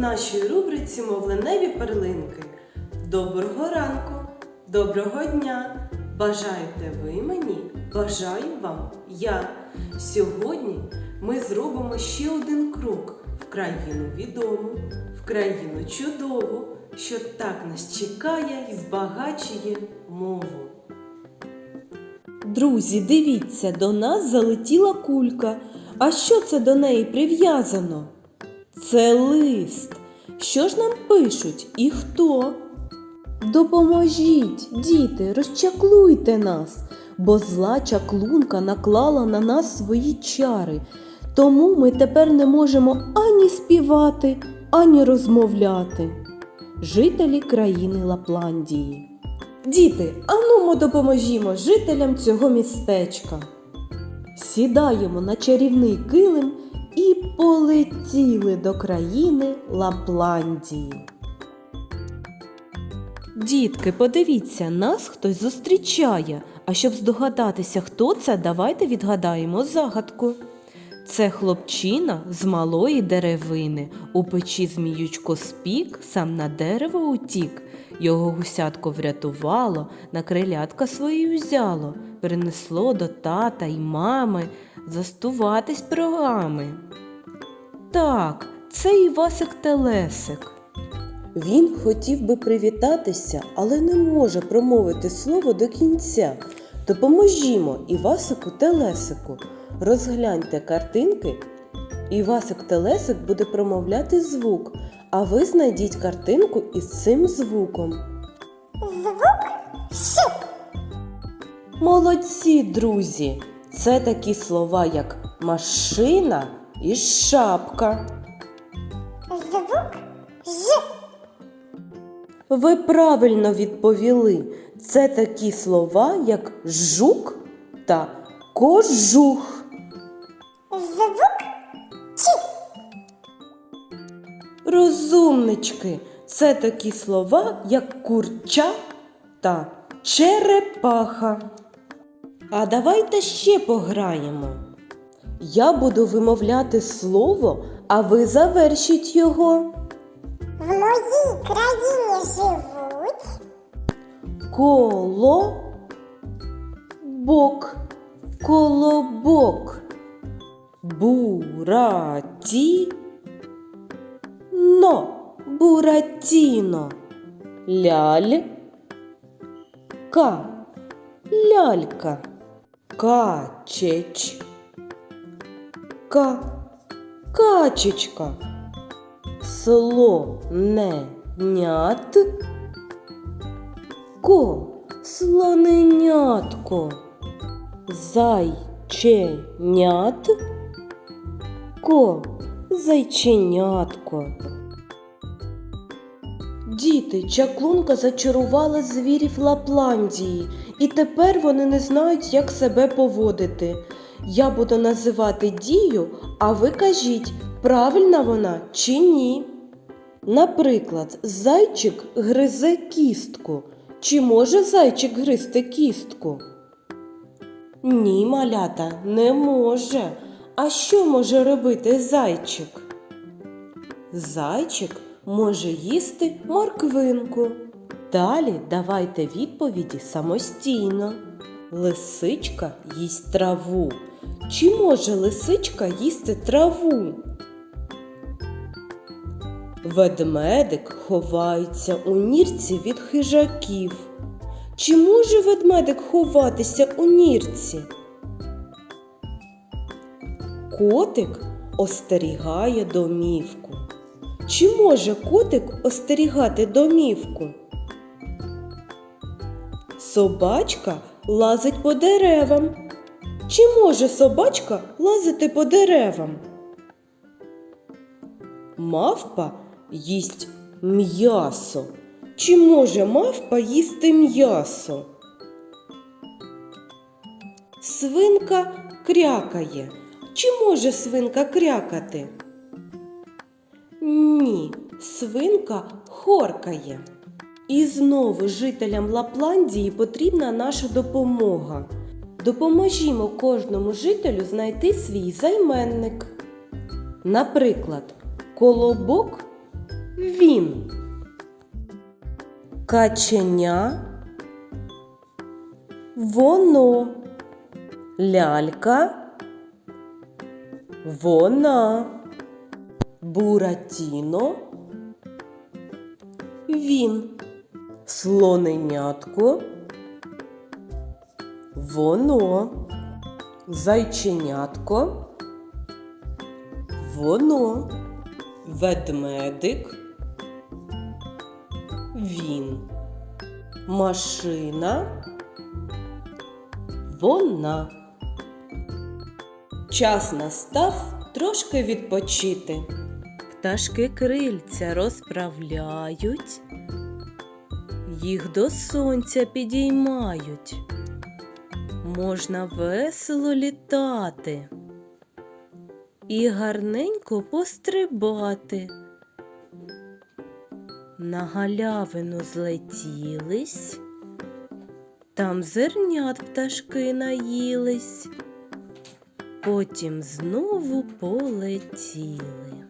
нашій рубриці Мовленеві перлинки. Доброго ранку, доброго дня! Бажаєте ви мені, бажаю вам я. Сьогодні ми зробимо ще один крок в країну відому, в країну чудову, що так нас чекає і збагачує мову. Друзі, дивіться, до нас залетіла кулька. А що це до неї прив'язано? Це лист. Що ж нам пишуть і хто? Допоможіть, діти, розчаклуйте нас, бо зла чаклунка наклала на нас свої чари. Тому ми тепер не можемо ані співати, ані розмовляти. Жителі країни Лапландії. Діти, анумо допоможімо жителям цього містечка. Сідаємо на чарівний килим полетіли до країни Лапландії. Дітки, подивіться, нас хтось зустрічає. А щоб здогадатися, хто це, давайте відгадаємо загадку. Це хлопчина з малої деревини. У печі зміючко спік, сам на дерево утік. Його гусятко врятувало, на крилятка свої взяло, перенесло до тата й мами застуватись пирогами. Так, це Івасик Телесик. Він хотів би привітатися, але не може промовити слово до кінця. Допоможімо Івасику Телесику. Розгляньте картинки. Івасик Телесик буде промовляти звук, а ви знайдіть картинку із цим звуком. Звук Ш. Молодці, друзі! Це такі слова, як машина і шапка. Звук Ж. Ви правильно відповіли. Це такі слова, як жук та кожух. Звук Ч. Розумнички, це такі слова, як курча та черепаха. А давайте ще пограємо. Я буду вимовляти слово, а ви завершіть його. В моїй країні живуть Коло бок, колобок, бураті, но, буратіно, ляль, ка, лялька, качеч, ка, качечка, слоненят, ко, слоненятко, зайченят, ко, зайченятко. Діти, чаклунка зачарувала звірів Лапландії, і тепер вони не знають, як себе поводити. Я буду називати дію, а ви кажіть, правильна вона чи ні. Наприклад, зайчик гризе кістку. Чи може зайчик гризти кістку? Ні, малята, не може. А що може робити зайчик? Зайчик може їсти морквинку. Далі давайте відповіді самостійно. Лисичка їсть траву. Чи може лисичка їсти траву? Ведмедик ховається у нірці від хижаків. Чи може ведмедик ховатися у нірці? Котик остерігає домівку. Чи може котик остерігати домівку? Собачка лазить по деревам. Чи може собачка лазити по деревам? Мавпа їсть м'ясо. Чи може мавпа їсти м'ясо? Свинка крякає. Чи може свинка крякати? Ні, свинка хоркає. І знову жителям Лапландії потрібна наша допомога. Допоможімо кожному жителю знайти свій займенник. Наприклад, колобок він. Каченя воно. Лялька вона. Буратіно він. Слоненятко воно. Зайченятко воно. Ведмедик він. Машина вона. Час настав трошки відпочити. Пташки крильця розправляють, їх до сонця підіймають. Можна весело літати і гарненько пострибати. На галявину злетілись, там зернят пташки наїлись, потім знову полетіли.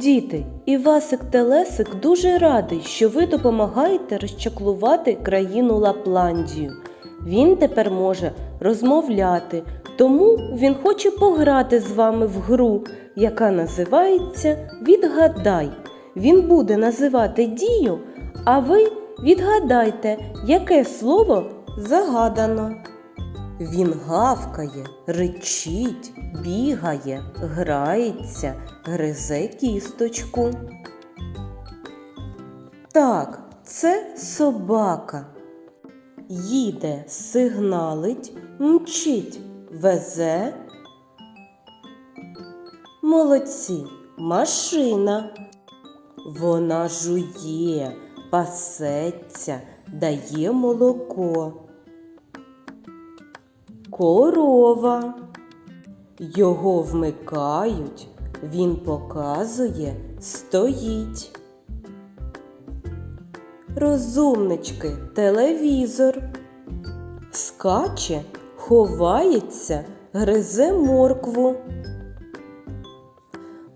Діти, Івасик Телесик дуже радий, що ви допомагаєте розчаклувати країну Лапландію. Він тепер може розмовляти, тому він хоче пограти з вами в гру, яка називається Відгадай. Він буде називати дію, а ви відгадайте, яке слово загадано. Він гавкає, ричить, бігає, грається, гризе кісточку. Так, це собака. Їде, сигналить, мчить, везе. Молодці, машина. Вона жує, пасеться, дає молоко. Корова. Його вмикають, він показує, стоїть. Розумнички, телевізор. Скаче, ховається, гризе моркву.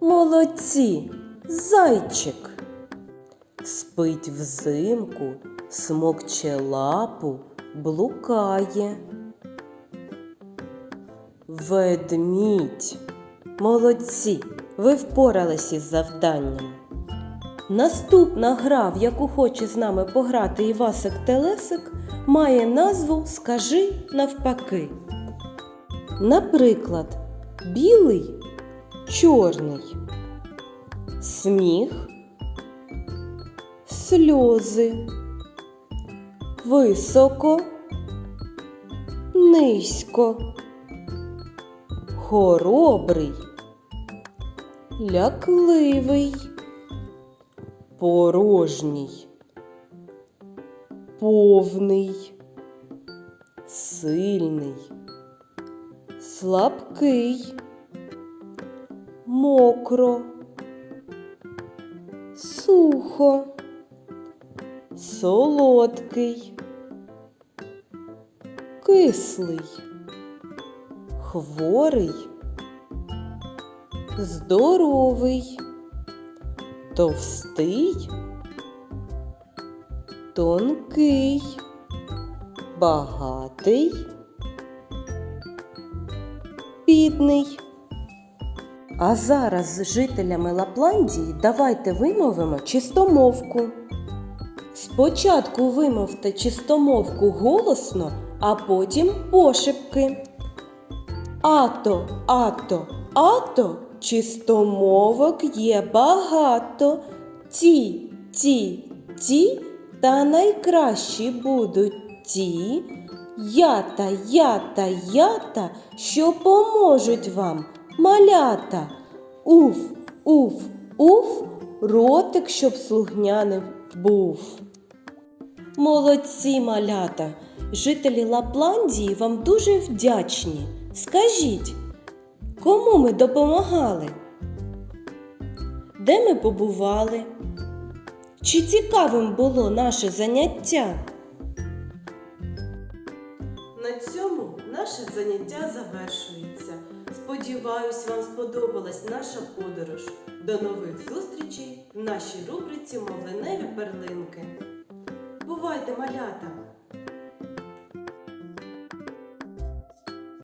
Молодці, зайчик. Спить взимку, смокче лапу, блукає. Ведмідь. Молодці, ви впоралися із завданням. Наступна гра, в яку хоче з нами пограти Івасик Телесик, має назву Скажи навпаки. Наприклад, білий чорний, сміх, сльози, високо, низько, хоробрий, лякливий порожній, повний, сильний, слабкий, мокро, сухо, солодкий, кислий, хворий, здоровий товстий, тонкий, багатий, бідний. А зараз з жителями Лапландії давайте вимовимо чистомовку. Спочатку вимовте чистомовку голосно, а потім пошепки. Ато, ато, ато, чистомовок є багато. Ті, ті, ті, та найкращі будуть ті. Ята, ята, ята, що поможуть вам, малята. Уф, уф, уф, ротик, щоб слухняним був. Молодці малята! Жителі Лапландії вам дуже вдячні. Скажіть, кому ми допомагали? Де ми побували? Чи цікавим було наше заняття? На цьому наше заняття завершується. Сподіваюсь, вам сподобалась наша подорож. До нових зустрічей в нашій рубриці Мовленеві перлинки. Бувайте, малята!